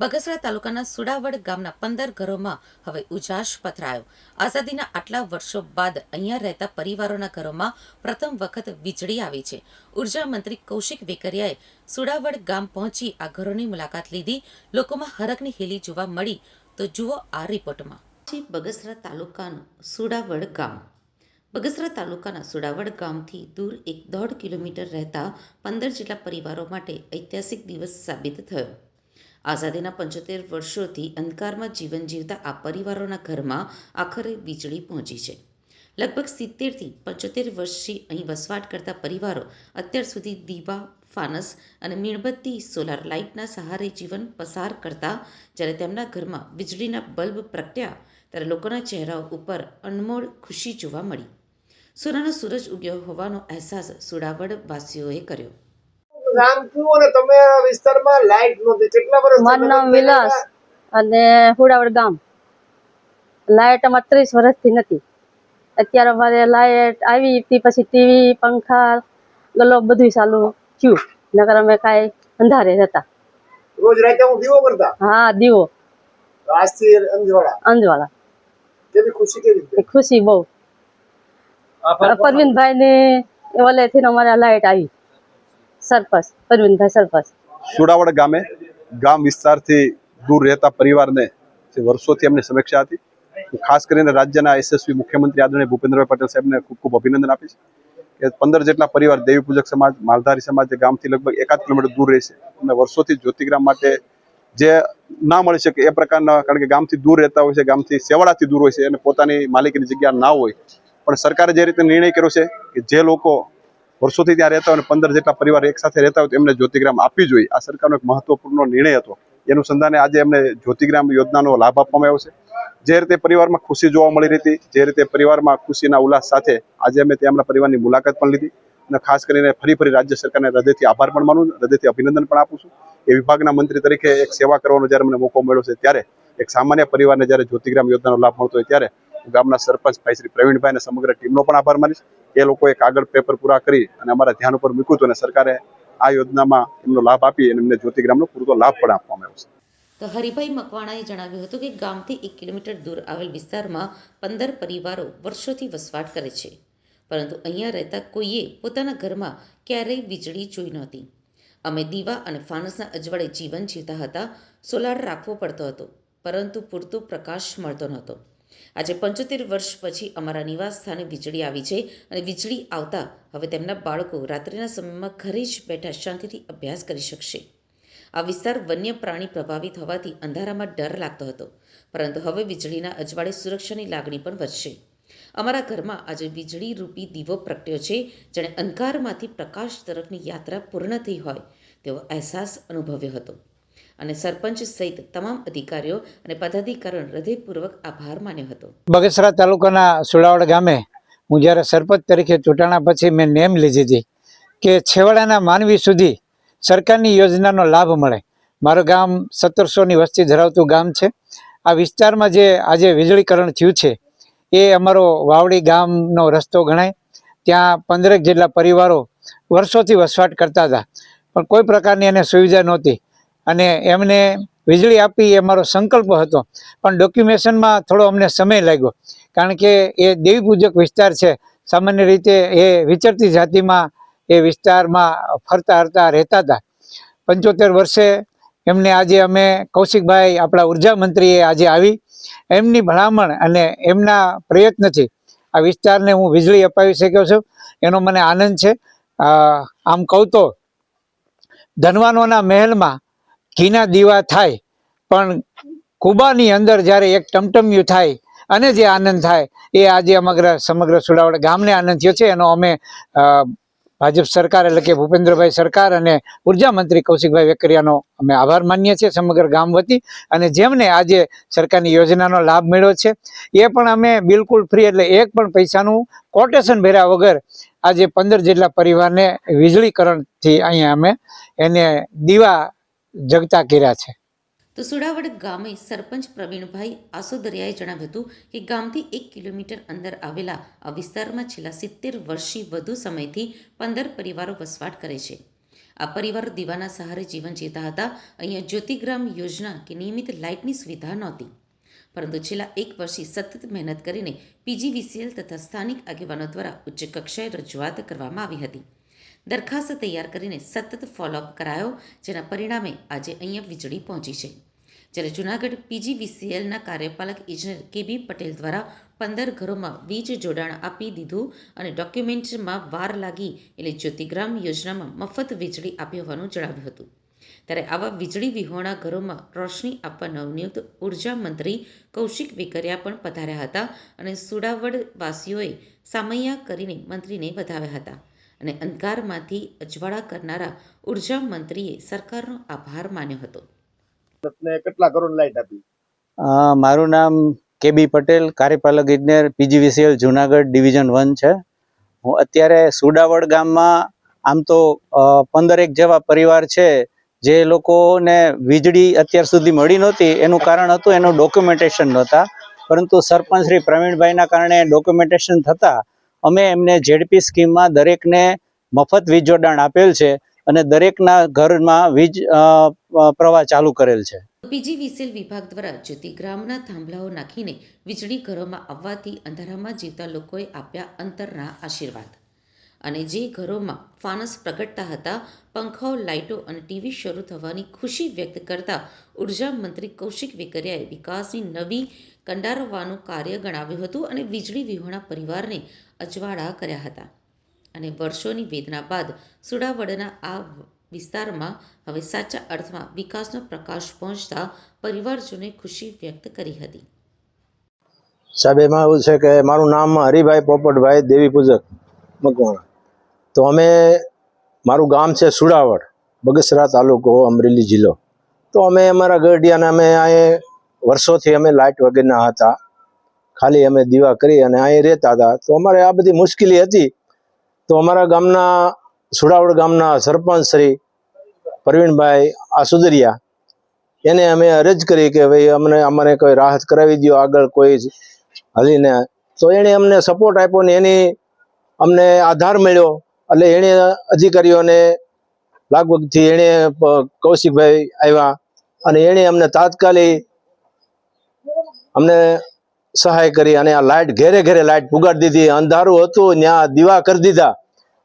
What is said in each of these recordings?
બગસરા તાલુકાના સુડાવડ ગામના પંદર ઘરોમાં હવે ઉજાશ પથરાયો. આઝાદીના આટલા વર્ષો બાદ અહીંયા રહેતા પરિવારોના ઘરોમાં પ્રથમ વખત વીજળી આવી છે. ઊર્જા મંત્રી કૌશિક વેકરિયાએ સુડાવડ ગામ પહોંચી આ ઘરોની મુલાકાત લીધી. લોકોમાં હરકની હેલી જોવા મળી. તો જુઓ આ રિપોર્ટમાં. બગસરા તાલુકાનું સુડાવડ ગામ. બગસરા તાલુકાના સુડાવડ ગામથી દૂર એક દોઢ કિલોમીટર રહેતા પંદર જેટલા પરિવારો માટે ઐતિહાસિક દિવસ સાબિત થયો. આઝાદીના પંચોતેર વર્ષોથી અંધકારમાં જીવન જીવતા આ પરિવારોના ઘરમાં આખરે વીજળી પહોંચી છે. લગભગ સિત્તેરથી પંચોતેર વર્ષથી અહીં વસવાટ કરતા પરિવારો અત્યાર સુધી દીવા, ફાનસ અને મીણબત્તી, સોલાર લાઇટના સહારે જીવન પસાર કરતા જ્યારે તેમના ઘરમાં વીજળીના બલ્બ પ્રગટ્યા ત્યારે લોકોના ચહેરાઓ ઉપર અનમોલ ખુશી જોવા મળી. સોનાનો સૂરજ ઉગ્યો હોવાનો અહેસાસ સુડાવડ વાસીઓએ કર્યો. ગામ કયું અને તમે વિસ્તારમાં લાઈટ નહોતી. કેટલા વર્ષ મારું નામ વિલાસ અને હુડાવડ ગામ. લાઇટ અમારે ત્રીસ વર્ષથી નથી. અત્યારે અમારે લાઇટ આવી હતી પછી ટીવી પંખા ગલો બધું ચાલુ થયું. નકર અમે કાંઈ અંધારે હતા રોજ રાતે હું દીવો કરતા? હા દીવો. આજથી અંજવાળા. અંજવાળા. કેવી ખુશી કેવી એ ખુશી બહુ. પરવીનભાઈ ની ઓલેથી અમારે લાઇટ આવી. સરપંચ, પરવીનભાઈ સરપંચ. સુડાવડ ગામે, ગામ વિસ્તારથી દૂર રહેતા પરિવારને જે વર્ષોથી એમની સમીક્ષા હતી ખાસ કરીને રાજ્યના યશસ્વી મુખ્યમંત્રી આદરણીય ભૂપેન્દ્રભાઈ પટેલ સાહેબને ખૂબ ખૂબ અભિનંદન આપીશ કે પંદર જેટલા પરિવાર દેવી પૂજક સમાજ, માલધારી સમાજ જે ગામથી લગભગ એકાદ કિલોમીટર દૂર રહે છે એમને વર્ષોથી જ્યોતિગ્રામ માટે જે ના મળી શકે એ પ્રકારના, કારણ કે ગામથી દૂર રહેતા હોય છે, ગામથી સેવાડાથી દૂર હોય છે અને પોતાની માલિકીની જગ્યા ના હોય. પણ સરકારે જે રીતે નિર્ણય કર્યો છે કે જે લોકો વર્ષોથી ત્યાં રહેતા હોય અને પંદર જેટલા પરિવાર એક સાથે રહેતા હોય તો એમને જ્યોતિગ્રામ આપવી જોઈએ. આ સરકારનો એક મહત્વપૂર્ણ નિર્ણય હતો. એનું સંધાને આજે એમને જ્યોતિગ્રામ યોજનાનો લાભ આપવામાં આવ્યો છે. જે રીતે પરિવારમાં ખુશી જોવા મળી રહી હતી, જે રીતે પરિવારમાં ખુશીના ઉલ્લાસ સાથે આજે અમે તેમના પરિવારની મુલાકાત પણ લીધી અને ખાસ કરીને ફરી ફરી રાજ્ય સરકારને હૃદયથી આભાર પણ માનું હૃદયથી અભિનંદન પણ આપું છું. એ વિભાગના મંત્રી તરીકે એક સેવા કરવાનો જ્યારે મને મોકો મળ્યો છે ત્યારે એક સામાન્ય પરિવારને જ્યારે જ્યોતિગ્રામ યોજનાનો લાભ મળતો હોય ત્યારે ગામના સરપંચ ભાઈ શ્રી પ્રવીણભાઈ અને સમગ્ર ટીમનો પણ આભાર માનીશ. એ લોકોએ કાગળ પેપર પૂરા કરી અને અમારા ધ્યાન ઉપર મૂક્યું હતું અને સરકારે આ યોજનામાં એમનો લાભ આપી અને એમને જ્યોતિગ્રામનો પૂરતો લાભ પણ આપવામાં આવ્યો છે. હરિભાઈ મકવાણાએ જણાવ્યું હતું કે ગામથી એક કિલોમીટર દૂર આવેલ વિસ્તારમાં પંદર પરિવારો વર્ષોથી વસવાટ કરે છે. પરંતુ અહીંયા રહેતા કોઈએ પોતાના ઘરમાં ક્યારેય વીજળી જોઈ નહોતી. અમે દીવા અને ફાનસના અજવાળે જીવન જીવતા હતા, સોલાર રાખવો પડતો હતો, પરંતુ પૂરતો પ્રકાશ મળતો નહોતો. આજે પંચોતેર વર્ષ પછી અમારા નિવાસ સ્થાને વીજળી આવી છે અને વીજળી આવતા હવે તેમના બાળકો રાત્રિના સમયમાં ઘરે જ બેઠા શાંતિથી અભ્યાસ કરી શકશે. આ વિસ્તાર વન્ય પ્રાણી પ્રભાવિત હોવાથી અંધારામાં ડર લાગતો હતો, પરંતુ હવે વીજળીના અજવાળે સુરક્ષાની લાગણી પણ વધશે. અમારા ઘરમાં આજે વીજળી રૂપી દીવો પ્રગટ્યો છે, જેણે અંધકારમાંથી પ્રકાશ તરફની યાત્રા પૂર્ણ થઈ હોય તેવો અહેસાસ અનુભવ્યો હતો. અને સરપંચ સહિત તમામ અધિકારીઓ અને પદાધિકારીઓનો હૃદયપૂર્વક આભાર માન્યો હતો. બગસરા તાલુકાના સુડાવડ ગામે હું જ્યારે સરપંચ તરીકે ચૂંટાણા પછી મેં નેમ લીધી હતી કે છેવાડાના માનવી સુધી સરકારની યોજનાનો લાભ મળે. મારું ગામ સત્તરસોની વસ્તી ધરાવતું ગામ છે. આ વિસ્તારમાં જે આજે વીજળીકરણ થયું છે, એ અમારો વાવડી ગામનો રસ્તો ગણાય. ત્યાં પંદરેક જેટલા પરિવારો વર્ષોથી વસવાટ કરતા હતા. પણ કોઈ પ્રકારની એને સુવિધા નહોતી. અને એમને વીજળી આપી એ મારો સંકલ્પ હતો. પણ ડોક્યુમેશનમાં થોડો અમને સમય લાગ્યો. કારણ કે એ દેવી પૂજક વિસ્તાર છે. સામાન્ય રીતે એ વિચરતી જાતિમાં એ વિસ્તારમાં ફરતા હરતા રહેતા હતા. પંચોતેર વર્ષે એમને આજે અમે કૌશિકભાઈ આપણા ઊર્જા મંત્રીએ આજે આવી. એમની ભલામણ અને એમના પ્રયત્નથી આ વિસ્તારને હું વીજળી અપાવી શક્યો છું. એનો મને આનંદ છે. આમ કહું તો ધનવાનોના મહેલમાં ઘીના દીવા થાય, પણ કુબાની અંદર જ્યારે એક ટમટમ્યું થાય અને જે આનંદ થાય, એ આજે સમગ્ર સમગ્ર સુડાવડ ગામને આનંદ થયો છે. એનો અમે ભાજપ સરકાર એટલે કે ભૂપેન્દ્રભાઈ સરકાર અને ઊર્જા મંત્રી કૌશિકભાઈ વેકરિયાનો અમે આભાર માનીએ છીએ સમગ્ર ગામ વતી. અને જેમને આજે સરકારની યોજનાનો લાભ મળ્યો છે, એ પણ અમે બિલકુલ ફ્રી એટલે એક પણ પૈસાનું કોટેશન ભર્યા વગર આજે પંદર જેટલા પરિવારને વીજળીકરણથી અહીંયા અમે એને દીવા જગતા કર્યા છે. તો સુડાવડ ગામે સરપંચ પ્રવીણભાઈ આસોદરિયાએ જણાવ્યું હતું કે ગામથી એક કિલોમીટર અંદર આવેલા આ વિસ્તારમાં છેલ્લા સિત્તેર વર્ષથી વધુ સમયથી પંદર પરિવારો વસવાટ કરે છે. આ પરિવાર દીવાના સહારે જીવન જીવતા હતા. અહીંયા જ્યોતિગ્રામ યોજના કે નિયમિત લાઇટની સુવિધા નહોતી. પરંતુ છેલ્લા એક વર્ષથી સતત મહેનત કરીને પીજીવીસીએલ તથા સ્થાનિક આગેવાનો દ્વારા ઉચ્ચ કક્ષાએ રજૂઆત કરવામાં આવી હતી. દરખાસ્ત તૈયાર કરીને સતત ફોલોઅપ કરાયો, જેના પરિણામે આજે અહીંયા વીજળી પહોંચી છે. જ્યારે જૂનાગઢ પીજીવીસીએલના કાર્યપાલક ઇજનેર કેબી પટેલ દ્વારા પંદર ઘરોમાં વીજ જોડાણ આપી દીધું અને ડોક્યુમેન્ટમાં વાર લાગી એટલે જ્યોતિગ્રામ યોજનામાં મફત વીજળી આપી હોવાનું જણાવ્યું હતું. ત્યારે આવા વીજળી વિહોણા ઘરોમાં રોશની આપવા નવનિયુક્ત ઊર્જા મંત્રી કૌશિક વેકરિયા પણ પધાર્યા હતા અને સુડાવડવાસીઓએ સામૈયા કરીને મંત્રીને વધાવ્યા હતા. અને અંધકારમાંથી અજવાળા કરનારા ઊર્જા મંત્રીએ સરકારનો આભાર માન્યો હતો. કેટલા કરોડ લાઈટ આપી? અ, મારું નામ કેબી પટેલ કાર્યપાલક ઇજનેર પીજીવીસીએલ જુનાગઢ ડિવિઝન વન છે. હું અત્યારે સુડાવડ ગામમાં આમ તો પંદરેક જેવા પરિવાર છે જે લોકોને વીજળી અત્યાર સુધી મળી નહોતી. એનું કારણ હતું એનું ડોક્યુમેન્ટેશન નહોતા. પરંતુ સરપંચ શ્રી પ્રવીણભાઈના કારણે ડોક્યુમેન્ટેશન થતાં અમે એમને ઝેડપી સ્કીમમાં દરેકને મફત વીજ જોડાણ આપેલ છે અને દરેકના ઘરમાં વીજ પ્રવાહ ચાલુ કરેલ છે. પીજીવીસીએલ વિભાગ દ્વારા જ્યોતિગ્રામના થાંભલાઓ નાખીને વીજળી ઘરોમાં આવવાથી અંધારામાં જીવતા લોકોએ આપ્યા અંતરના આશીર્વાદ. અને જે ઘરોમાં ફાનસ પ્રગટતા હતા, પંખાઓ, લાઇટો અને ટીવી શરૂ થવાની ખુશી વ્યક્ત કરતા ઊર્જા મંત્રી કૌશિક વેકરિયાએ વિકાસની નવી કંડારવાનું કાર્ય ગણાવ્યું હતું અને વીજળી વિહોણા પરિવારને અજવાળા કર્યા હતા અને વર્ષોની વેદના બાદ સુડાવડના આ વિસ્તારમાં હવે સાચા અર્થમાં વિકાસનો પ્રકાશ પહોંચતા પરિવારજોને ખુશી વ્યક્ત કરી હતી. સાહેબ, એમાં એવું છે કે મારું નામ હરિભાઈ પોપટભાઈ દેવી પૂજક મકવાણા. તો અમે, મારું ગામ છે સુડાવડ, બગસરા તાલુકો, અમરેલી જિલ્લો. તો અમે અમારા ગરડિયાને અમે અહીં વર્ષોથી અમે લાઇટ વગેરેના હતા. ખાલી અમે દીવા કરી અને અહીં રહેતા હતા. તો અમારે આ બધી મુશ્કેલી હતી. તો અમારા ગામના, સુડાવડ ગામના સરપંચ શ્રી પ્રવીણભાઈ આસુદરિયા એને અમે અરજ કરી કે ભાઈ અમને અમને કોઈ રાહત કરાવી દો આગળ કોઈ હલીને. તો એણે અમને સપોર્ટ આપ્યો ને એની અમને આધાર મળ્યો. એટલે એણે અધિકારીઓને લાગવગથી એણે કૌશિકભાઈ આવ્યા અને એણે અમને તાત્કાલિક અમને સહાય કરી અને આ લાઇટ ઘેરે ઘેરે લાઇટ પુગાડી દીધી. અંધારું હતું, ત્યાં દીવા કરી દીધા.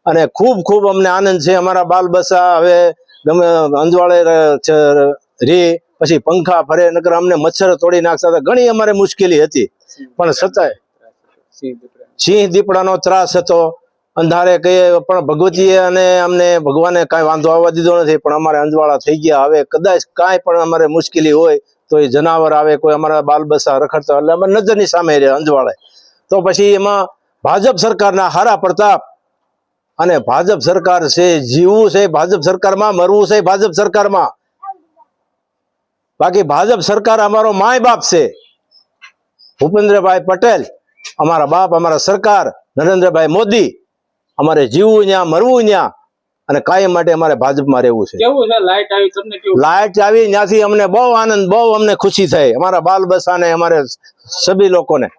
અને ખૂબ ખૂબ અમને આનંદ છે. અમારા બાલ બસા હવે ગમે અંજવાળે ર- પછી પંખા ફરે, નકર અમને મચ્છર તોડી નાખતા હતા. ઘણી અમારે મુશ્કેલી હતી. પણ છતાંય સિંહ દીપડાનો ત્રાસ હતો. અંધારે કહીએ, પણ ભગવતીએ અને અમને ભગવાને કાંઈ વાંધો આવવા દીધો નથી. પણ અમારે અંજવાળા થઈ ગયા. હવે કદાચ કાંઈ પણ અમારે મુશ્કેલી હોય તો એ જનાવર આવે, કોઈ અમારા બાલ બસા રખડતા એટલે અમે નજરની સામે રહે અંજવાળે. તો પછી એમાં ભાજપ સરકારના હારા પ્રતાપ અને ભાજપ સરકાર છે, જીવવું છે, ભાજપ સરકારમાં મરવું છે, ભાજપ સરકારમાં. બાકી ભાજપ સરકાર અમારો માય બાપ છે. ભૂપેન્દ્રભાઈ પટેલ, અમારા બાપ, અમારા સરકાર, નરેન્દ્રભાઈ મોદી, અમારે જીવવું ત્યાં મરવું ત્યાં અને કાયમ માટે અમારે ભાજપમાં રહેવું છે. લાઈટ આવી ત્યાંથી અમને બહુ આનંદ બહુ અમને ખુશી થઈ અમારા બાલ બસાને અમારે સભી લોકોને.